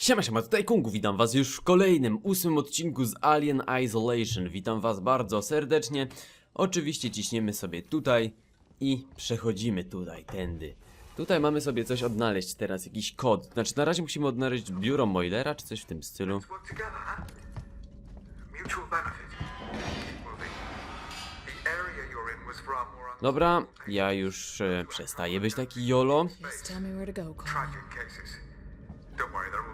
Siema, siema, tutaj Kungu, witam was już w kolejnym, ósmym odcinku z Alien Isolation. Witam was bardzo serdecznie. Oczywiście ciśniemy sobie tutaj i przechodzimy tutaj, tędy. Tutaj mamy sobie coś odnaleźć teraz, jakiś kod. Znaczy na razie musimy odnaleźć biuro Moilera, czy coś w tym stylu. Dobra, ja już e, przestaję być taki jolo. Just tell me where to go, Cole. tragic cases. Don't worry, they're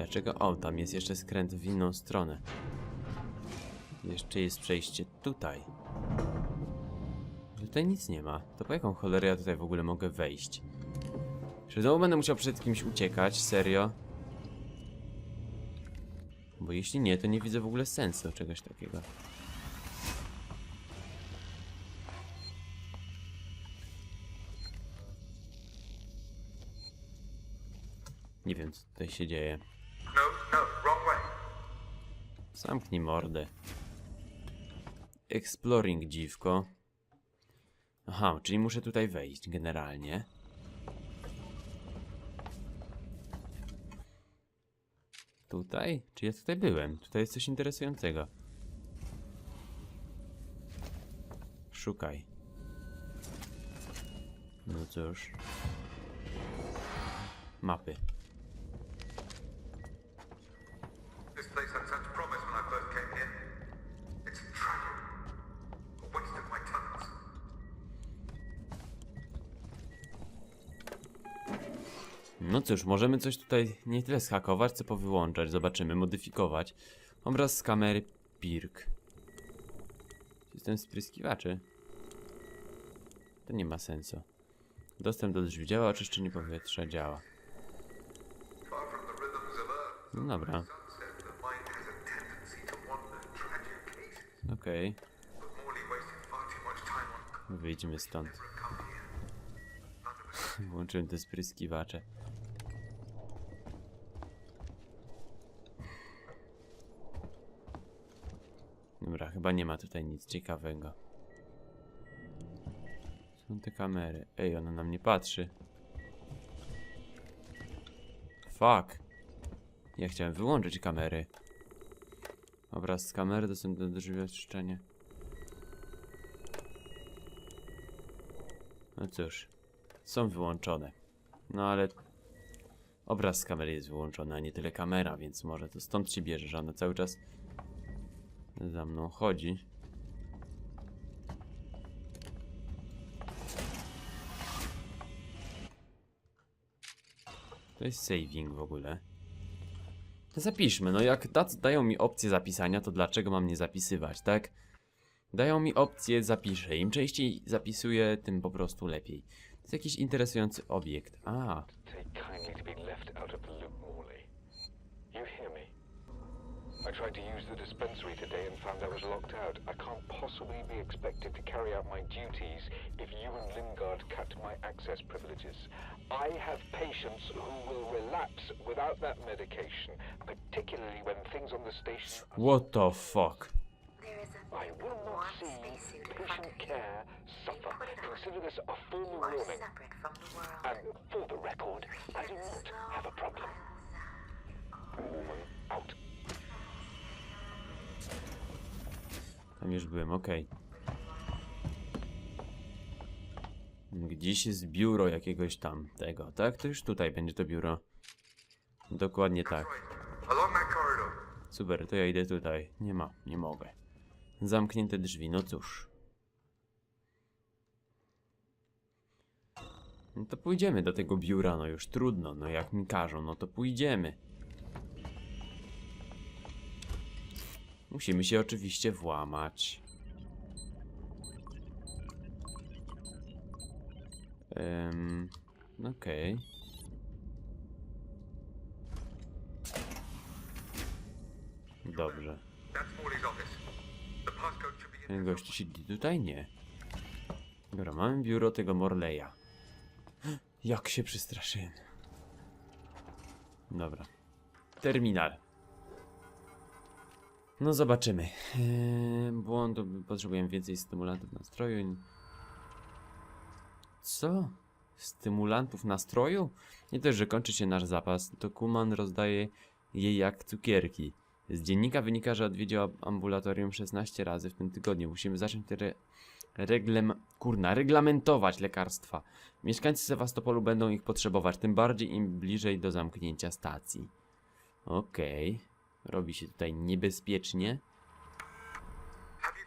Dlaczego? O, tam jest jeszcze skręt w inną stronę. Jeszcze jest przejście tutaj. Tutaj nic nie ma. To po jaką cholerę ja tutaj w ogóle mogę wejść? Czy znowu będę musiał przed kimś uciekać? Serio? Bo jeśli nie, to nie widzę w ogóle sensu czegoś takiego. Nie wiem, co tutaj się dzieje. Zamknij mordę. Exploring dziwko. Aha, czyli muszę tutaj wejść generalnie. Tutaj? Czy ja tutaj byłem? Tutaj jest coś interesującego. Szukaj. No cóż. Mapy. No cóż, możemy coś tutaj nie tyle schakować, co powyłączać. Zobaczymy, modyfikować. Obraz z kamery Pirk. System spryskiwaczy. To nie ma sensu. Dostęp do drzwi działa, oczyszczenie powietrza działa. No dobra, sunset, the mind has a tendency to chyba nie ma tutaj nic ciekawego. Są te kamery. Ej, ona na mnie patrzy. Fuck. Ja chciałem wyłączyć kamery. Obraz z kamery, dostęp do drzwi oczyszczenia. No cóż, są wyłączone. No ale obraz z kamery jest wyłączony, a nie tyle kamera, więc może to stąd się bierze, że ona cały czas za mną chodzi. To jest saving w ogóle. Zapiszmy, no jak da, dają mi opcję zapisania, to dlaczego mam nie zapisywać, tak? Dają mi opcję zapiszę. Im częściej zapisuję, tym po prostu lepiej. To jest jakiś interesujący obiekt. A, I tried to use the dispensary today and found I was locked out. I can't possibly be expected to carry out my duties if you and Lingard cut my access privileges. I have patients who will relapse without that medication, particularly when things on the station what the fuck? There is a I will not warm see spacesuit in front patient care suffer. Put it on. Consider this a formal warning. separate from the. And for the record, I do not have a problem. Woman out. Tam już byłem, okej. Gdzieś jest biuro jakiegoś tam tego, tak? To już tutaj będzie to biuro. Dokładnie tak. Super, to ja idę tutaj. Nie ma, nie mogę. Zamknięte drzwi, no cóż. No to pójdziemy do tego biura, no już trudno, no jak mi każą, no to pójdziemy. Musimy się oczywiście włamać. Ehm, okej. Dobrze. Be in Ten gościu siedzi tutaj? Nie. Dobra, mamy biuro tego Morleya. Jak się przestraszyłem. Dobra. Terminal. No zobaczymy. Eee, błąd, potrzebujemy więcej stymulantów nastroju. Co? stymulantów nastroju? Nie też, że kończy się nasz zapas, to Kuman rozdaje jej jak cukierki. Z dziennika wynika, że odwiedziła ambulatorium 16 razy w tym tygodniu. Musimy zacząć re reglem kurna, reglamentować lekarstwa. Mieszkańcy Sewastopolu będą ich potrzebować, tym bardziej im bliżej do zamknięcia stacji. Okej. Robi się tutaj niebezpiecznie.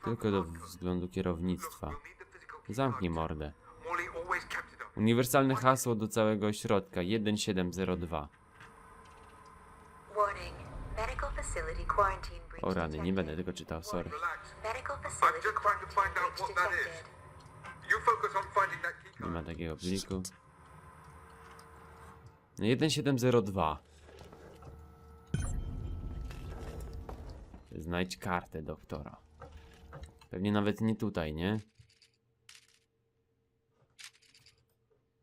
Tylko do względu kierownictwa. Zamknij mordę. Uniwersalne hasło do całego ośrodka 1702. O rany, nie będę tego czytał, sorry. Nie ma takiego pliku. No, 1702. Znajdź kartę doktora. Pewnie nawet nie tutaj, nie?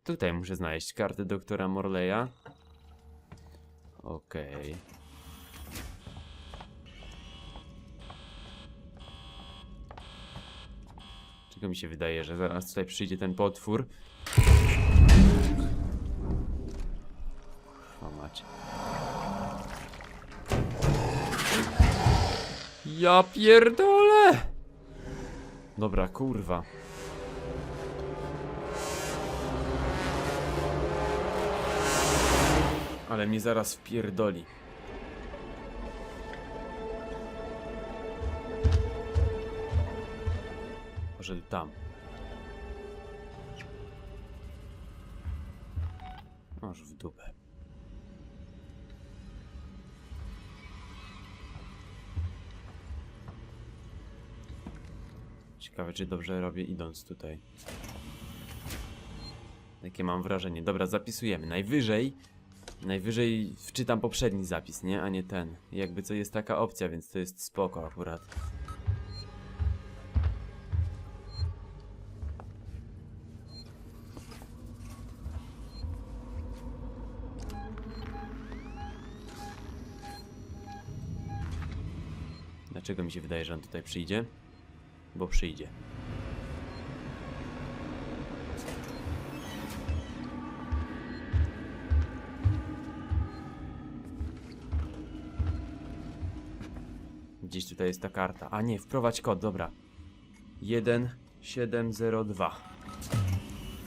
Tutaj muszę znaleźć kartę doktora Morleya. Okej. Czego mi się wydaje, że zaraz tutaj przyjdzie ten potwór. Ja pierdolę! Dobra, kurwa. Ale mnie zaraz wpierdoli. Poszedł tam. Ciekawe, czy dobrze robię idąc tutaj. Takie mam wrażenie. Dobra, zapisujemy. Najwyżej, najwyżej wczytam poprzedni zapis, nie? A nie ten. Jakby co jest taka opcja, więc to jest spoko akurat. Dlaczego mi się wydaje, że on tutaj przyjdzie? Bo przyjdzie. Gdzieś tutaj jest ta karta. A nie, wprowadź kod, dobra. 1702.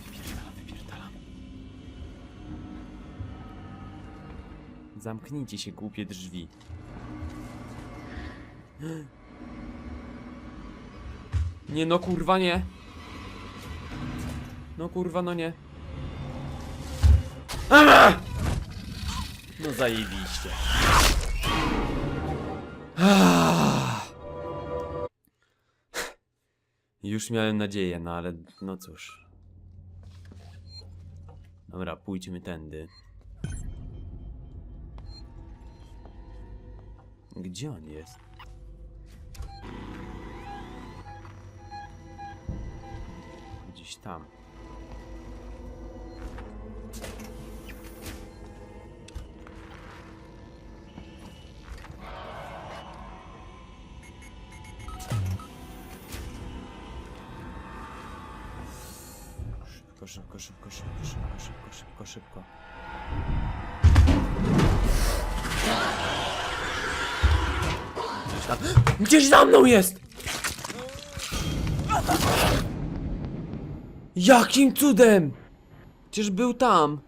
Wypierdalam, wypierdalam. Zamknijcie się, głupie drzwi. Nie no kurwa nie. No kurwa no nie. Aaaa! No zajebiście. Już miałem nadzieję, no ale no cóż. Dobra, pójdźmy tędy. Gdzie on jest? Gdzieś tam. Szybko, szybko, szybko, szybko, szybko, szybko, szybko, szybko. Gdzieś za mną jest! Jakim cudem? Przecież był tam.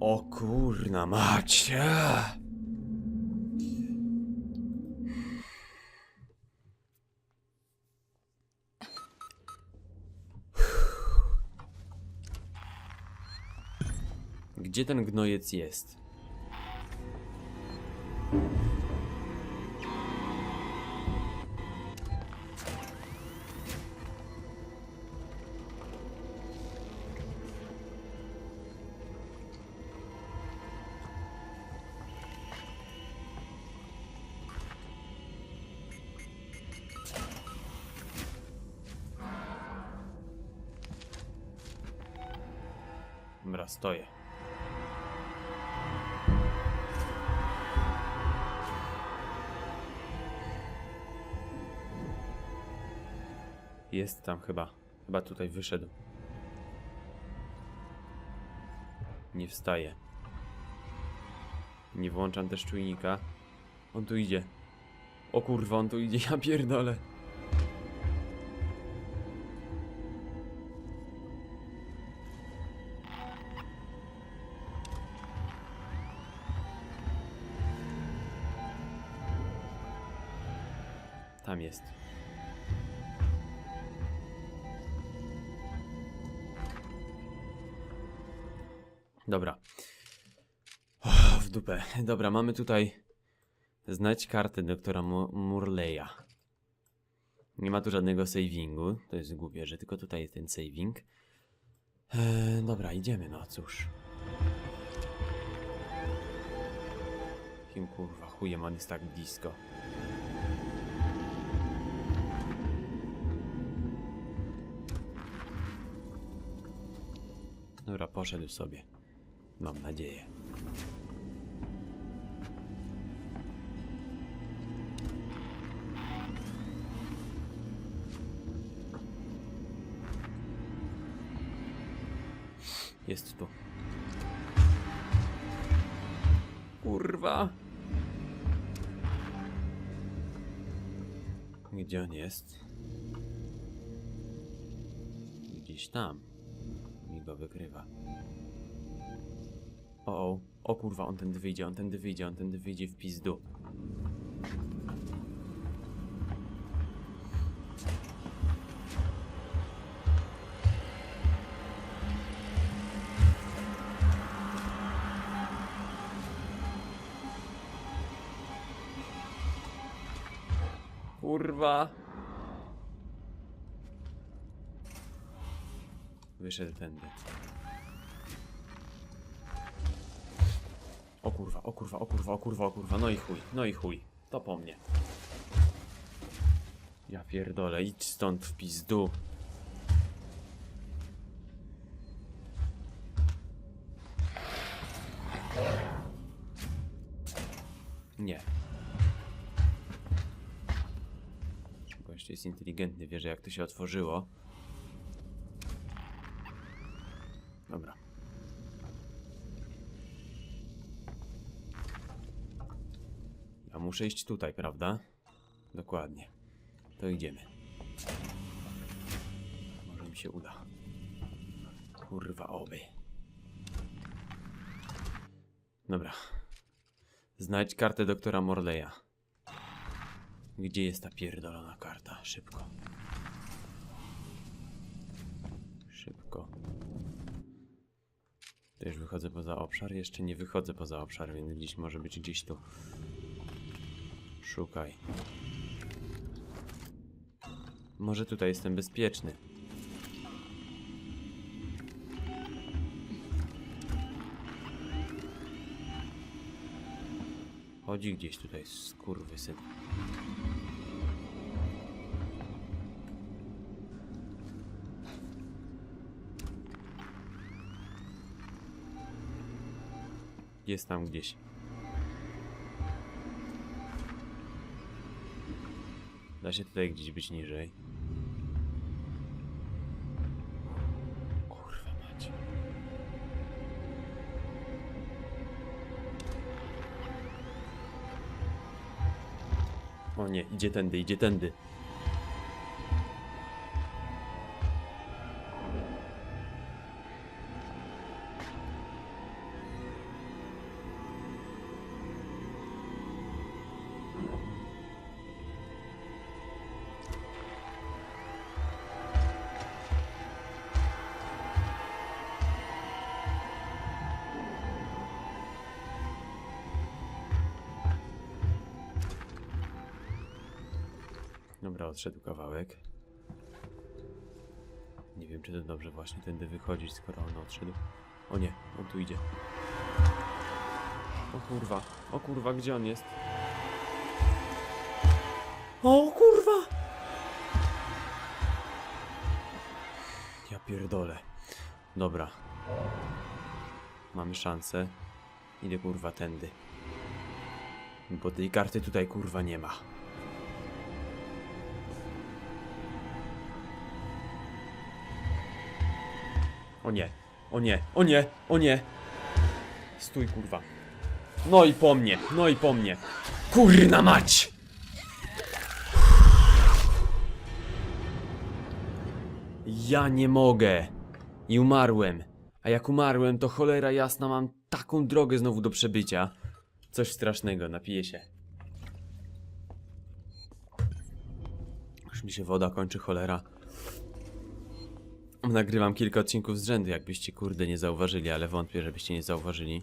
O kurna macie. Gdzie ten gnojec jest? Dobra, stoję. Jest tam chyba. Chyba tutaj wyszedł. Nie wstaje. Nie włączam też czujnika. On tu idzie. O kurwa, on tu idzie, ja pierdolę. Dobra. Och, w dupę. Dobra, mamy tutaj znać kartę doktora Mu- Murleya. Nie ma tu żadnego savingu. To jest głupie, że tylko tutaj jest ten saving. Eee, dobra, idziemy, no cóż. Kim kurwa chujem on jest tak blisko. Dobra, poszedł sobie. Mam nadzieję. Jest tu. Kurwa. Gdzie on jest? Gdzieś tam. Mi go wykrywa. O, o, o kurwa, on tędy wyjdzie, on tędy wyjdzie, on tędy wyjdzie w pizdu. Kurwa. Wyszedł tędy. O kurwa, o kurwa, o kurwa, o kurwa, no i chuj, no i chuj. To po mnie. Ja pierdolę, idź stąd w pizdu. Nie. Gość jest inteligentny, wie, że jak to się otworzyło. Dobra. Iść tutaj, prawda? Dokładnie. To idziemy. Może mi się uda. Kurwa oby. Dobra. Znajdź kartę doktora Morleya. Gdzie jest ta pierdolona karta? Szybko. Szybko. To już wychodzę poza obszar? Jeszcze nie wychodzę poza obszar, więc gdzieś może być gdzieś tu. Szukaj. Może tutaj jestem bezpieczny. Chodzi gdzieś tutaj, skurwysyn. Jest tam gdzieś. Da się tutaj gdzieś być niżej. Kurwa macie. O nie, idzie tędy, idzie tędy. Dobra, odszedł kawałek. Nie wiem, czy to dobrze właśnie tędy wychodzić, skoro on odszedł. O nie, on tu idzie. O kurwa, o kurwa, gdzie on jest? O kurwa! Ja pierdolę. Dobra. Mamy szansę. Idę kurwa tędy. Bo tej karty tutaj kurwa nie ma. O nie, o nie, o nie, o nie. Stój, kurwa. No i po mnie, no i po mnie. Kurna mać! Ja nie mogę. I umarłem. A jak umarłem, to cholera jasna mam taką drogę znowu do przebycia. Coś strasznego, napiję się. Już mi się woda kończy, cholera. Nagrywam kilka odcinków z rzędu, jakbyście kurde nie zauważyli, ale wątpię, żebyście nie zauważyli.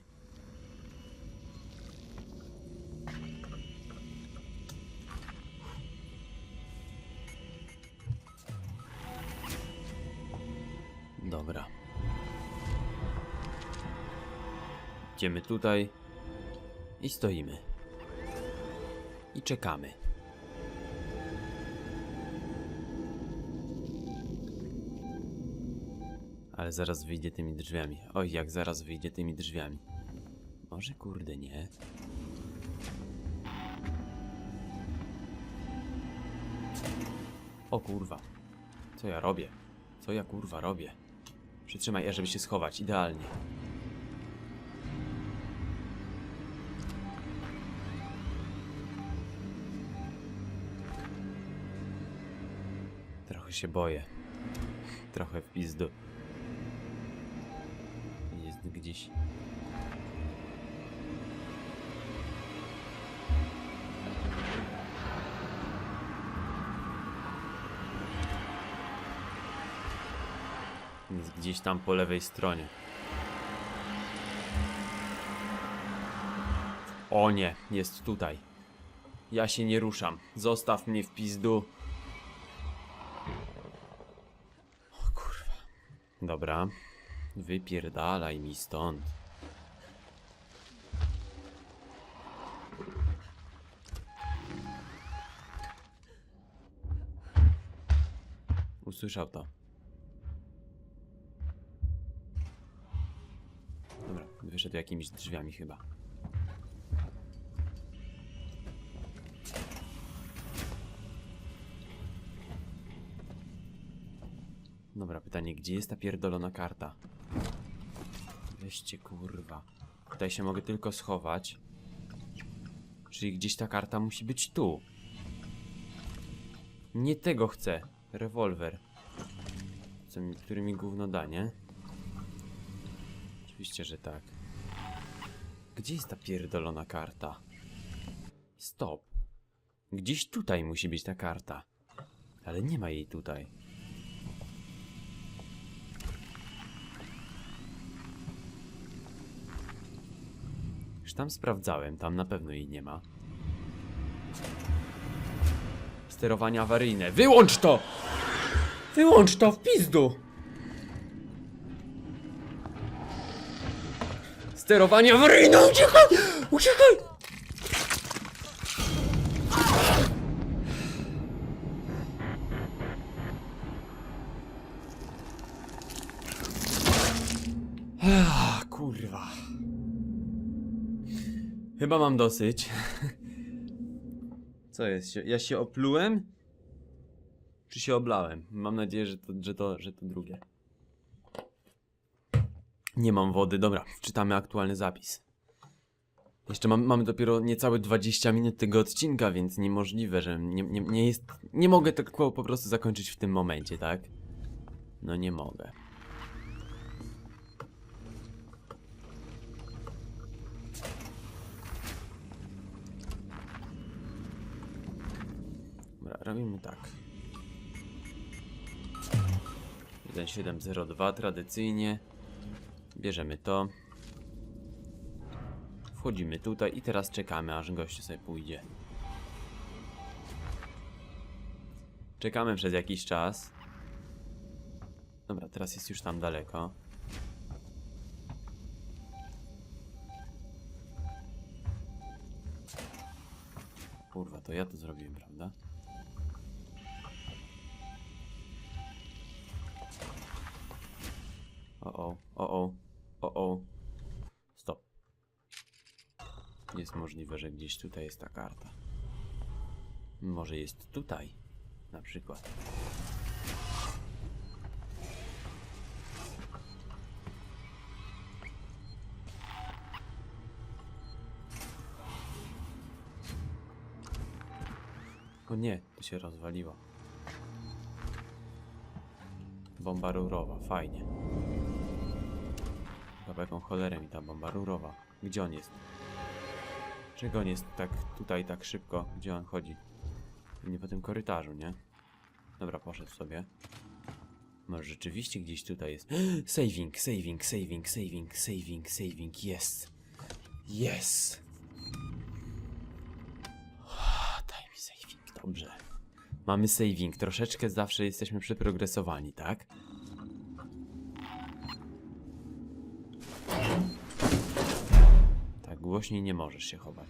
Dobra. Idziemy tutaj i stoimy. I czekamy. Ale zaraz wyjdzie tymi drzwiami. Oj, jak zaraz wyjdzie tymi drzwiami. Może kurde nie. O kurwa. Co ja robię? Co ja kurwa robię? Przytrzymaj E, żeby się schować. Idealnie. Trochę się boję. Trochę w pizdu. Jest gdzieś tam po lewej stronie. O nie, jest tutaj. Ja się nie ruszam. Zostaw mnie w pizdu. O kurwa. Dobra. Wypierdalaj mi stąd. Usłyszał to. Dobra, wyszedł jakimiś drzwiami chyba. Dobra, pytanie, gdzie jest ta pierdolona karta? Weźcie kurwa. Tutaj się mogę tylko schować. Czyli gdzieś ta karta musi być tu. Nie tego chcę. Rewolwer. Co mi, który mi gówno da, nie? Oczywiście, że tak. Gdzie jest ta pierdolona karta? Stop. Gdzieś tutaj musi być ta karta. Ale nie ma jej tutaj. Tam sprawdzałem, tam na pewno jej nie ma. Sterowanie awaryjne. Wyłącz to! Wyłącz to w pizdu! Sterowanie awaryjne! Uciekaj! Uciekaj! Ah, kurwa. Chyba mam dosyć. Co jest? Ja się oplułem? Czy się oblałem? Mam nadzieję, że to, że to, że to drugie. Nie mam wody, dobra, wczytamy aktualny zapis. Jeszcze mam, mamy dopiero niecałe 20 minut tego odcinka, więc niemożliwe, że nie, nie, nie jest. Nie mogę tego po prostu zakończyć w tym momencie, tak? No nie mogę. Dobra, robimy tak. 1702 tradycyjnie. Bierzemy to. Wchodzimy tutaj i teraz czekamy, aż gościu sobie pójdzie. Czekamy przez jakiś czas. Dobra, teraz jest już tam daleko. Kurwa, to ja to zrobiłem, prawda? O, o, o, o, o. Stop. Jest możliwe, że gdzieś tutaj jest ta karta. Może jest tutaj, na przykład. O nie, to się rozwaliło. Bomba rurowa, fajnie. Chyba jaką cholerę mi ta bomba rurowa. Gdzie on jest? Czego on jest tak tutaj, tak szybko? Gdzie on chodzi? Nie po tym korytarzu, nie? Dobra, poszedł sobie. Może rzeczywiście gdzieś tutaj jest. Saving, saving, saving, saving, saving, saving, jest. Yes! Daj mi saving, dobrze. Mamy saving, troszeczkę zawsze jesteśmy przeprogresowani, tak? Głośniej nie możesz się chować.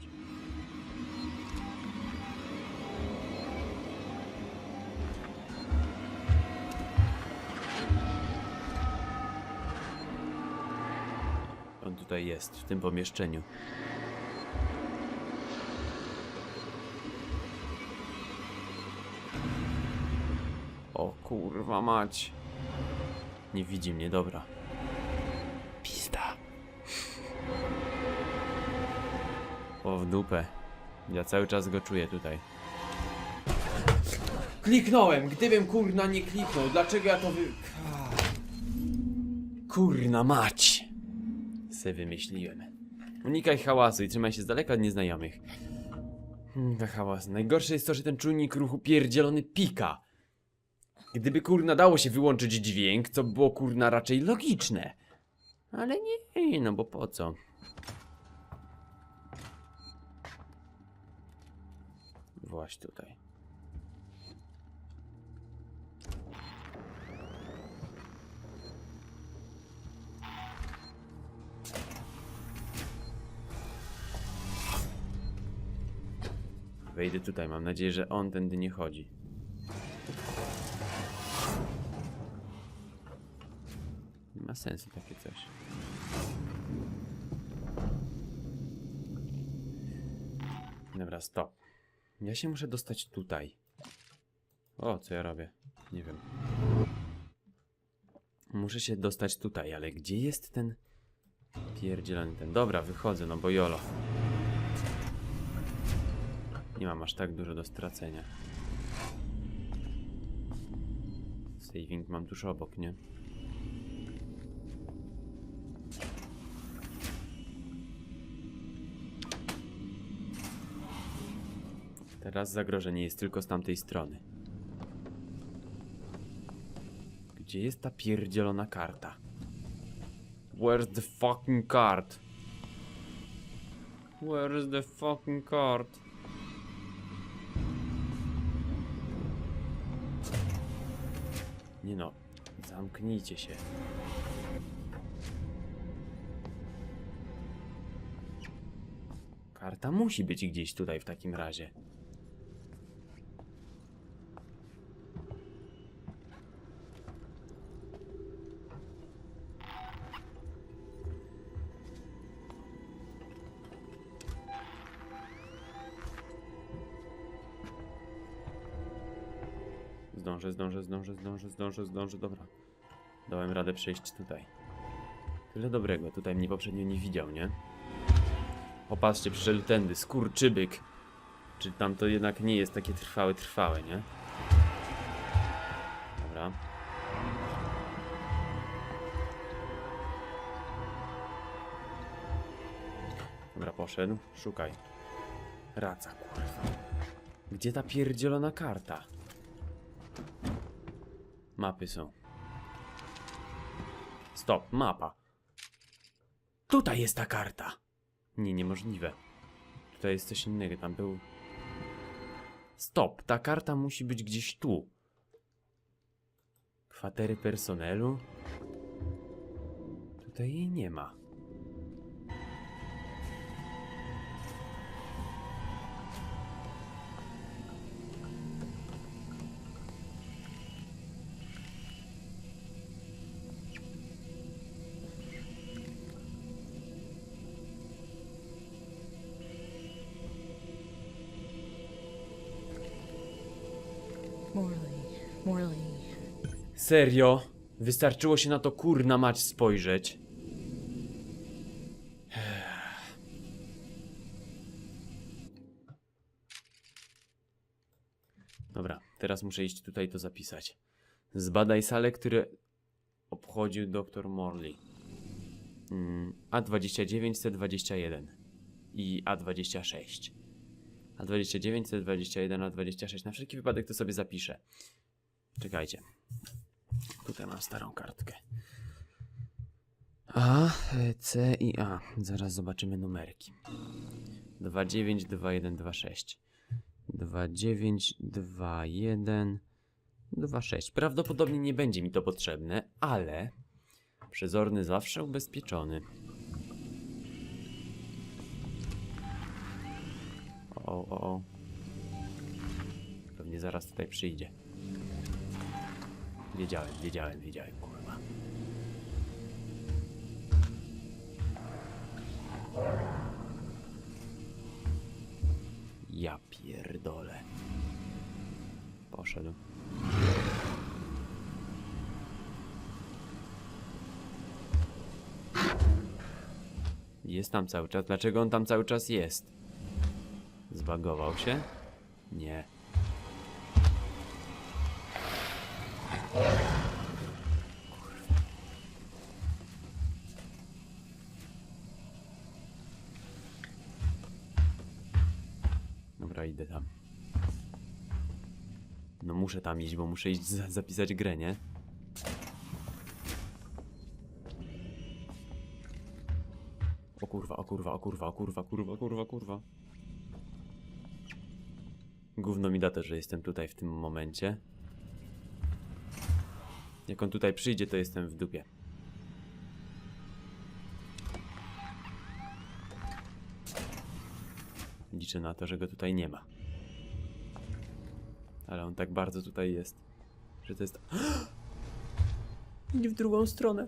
On tutaj jest, w tym pomieszczeniu. O kurwa mać. Nie widzi mnie, dobra. O w dupę. Ja cały czas go czuję tutaj. Kliknąłem! Gdybym kurna nie kliknął, dlaczego ja to wy... Kurna mać! Se wymyśliłem. Unikaj hałasu i trzymaj się z daleka od nieznajomych. Hmm, ta hałas. Najgorsze jest to, że ten czujnik ruchu pierdzielony pika. Gdyby kurna dało się wyłączyć dźwięk, to było kurna raczej logiczne. Ale nie, no bo po co? Właśnie tutaj. Wejdę tutaj, mam nadzieję, że on tędy nie chodzi. Nie ma sensu takie coś. Dobra, stop. Ja się muszę dostać tutaj. O, co ja robię? Nie wiem. Muszę się dostać tutaj, ale gdzie jest ten pierdzielony ten? Dobra, wychodzę, no bo jolo. Nie mam aż tak dużo do stracenia. Saving mam tuż obok, nie? Teraz zagrożenie jest tylko z tamtej strony. Gdzie jest ta pierdzielona karta? Where's the fucking card? Where's the fucking card? Nie no, zamknijcie się. Karta musi być gdzieś tutaj w takim razie. Zdążę, zdążę, zdążę, zdążę, zdążę, dobra. Dałem radę przejść tutaj. Tyle dobrego, tutaj mnie poprzednio nie widział, nie? Popatrzcie, przyszedł tędy, skurczybyk. Czy tam to jednak nie jest takie trwałe, trwałe, nie? Dobra. Dobra, poszedł. Szukaj. Raca, kurwa. Gdzie ta pierdzielona karta? Mapy są. Stop, mapa. Tutaj jest ta karta. Nie, niemożliwe. Tutaj jest coś innego, tam był... Stop, ta karta musi być gdzieś tu. Kwatery personelu? Tutaj jej nie ma. Serio? Wystarczyło się na to kurna mać spojrzeć. Dobra, teraz muszę iść tutaj to zapisać. Zbadaj salę, które obchodził dr Morley. Mm, A29, C21 i A26. A29, C21, A26. Na wszelki wypadek to sobie zapiszę. Czekajcie. Tutaj mam starą kartkę. A, C i A. Zaraz zobaczymy numerki. 29, 21, 26. 29, 21, 26. Prawdopodobnie nie będzie mi to potrzebne, ale przezorny zawsze ubezpieczony. O, o, o. Pewnie zaraz tutaj przyjdzie. Wiedziałem, wiedziałem, wiedziałem, kurwa. Ja pierdolę. Poszedł. Jest tam cały czas. Dlaczego on tam cały czas jest? Zbagował się? Nie. Dobra, idę tam. No muszę tam iść, bo muszę iść za zapisać grę, nie? O kurwa, o kurwa, o kurwa, o kurwa, kurwa, kurwa, kurwa. Gówno mi da to, że jestem tutaj w tym momencie. Jak on tutaj przyjdzie, to jestem w dupie. Liczę na to, że go tutaj nie ma. Ale on tak bardzo tutaj jest, że to jest... Nie w drugą stronę.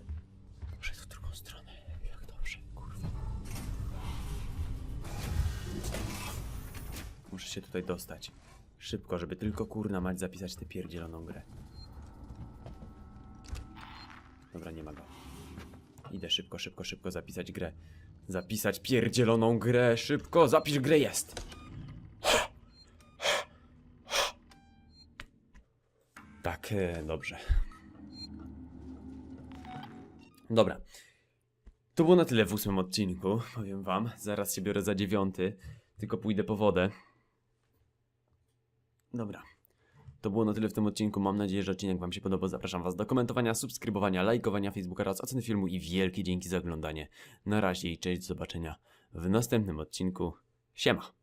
Muszę się tutaj dostać. Szybko, żeby tylko kurna mać zapisać tę pierdzieloną grę. Dobra, nie ma go. Idę szybko, szybko, szybko zapisać grę. Zapisać pierdzieloną grę. Szybko, zapisz grę jest. Tak, e, dobrze. Dobra. To było na tyle w ósmym odcinku, powiem wam. Zaraz się biorę za dziewiąty, tylko pójdę po wodę. Dobra. To było na tyle w tym odcinku. Mam nadzieję, że odcinek wam się podobał. Zapraszam was do komentowania, subskrybowania, lajkowania Facebooka oraz oceny filmu i wielkie dzięki za oglądanie. Na razie i cześć, do zobaczenia w następnym odcinku. Siema!